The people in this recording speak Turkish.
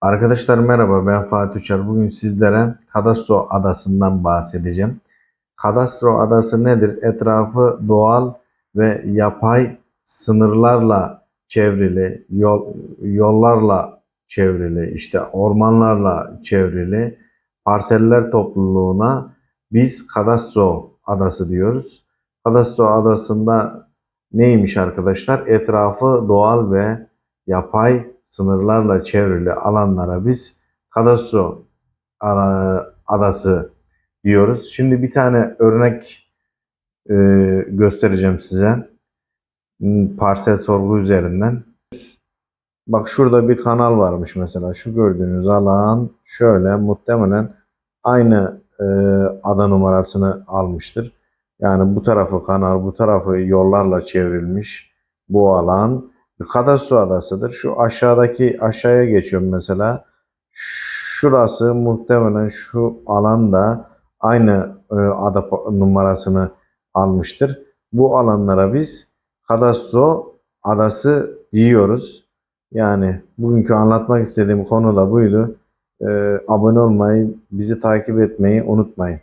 Arkadaşlar merhaba ben Fatih Uçar. Bugün sizlere Kadastro Adası'ndan bahsedeceğim. Kadastro Adası nedir? Etrafı doğal ve yapay sınırlarla çevrili, yol, yollarla çevrili, işte ormanlarla çevrili parseller topluluğuna biz Kadastro Adası diyoruz. Kadastro Adası'nda neymiş arkadaşlar? Etrafı doğal ve yapay sınırlarla çevrili alanlara biz kadastro adası diyoruz. Şimdi bir tane örnek e, göstereceğim size. Hmm, Parsel sorgu üzerinden. Bak şurada bir kanal varmış mesela. Şu gördüğünüz alan şöyle muhtemelen aynı e, ada numarasını almıştır. Yani bu tarafı kanal, bu tarafı yollarla çevrilmiş bu alan kadastro adasıdır. Şu aşağıdaki aşağıya geçiyorum mesela. Şurası muhtemelen şu alanda aynı e, ada numarasını almıştır. Bu alanlara biz kadastro adası diyoruz. Yani bugünkü anlatmak istediğim konu da buydu. E, abone olmayı, bizi takip etmeyi unutmayın.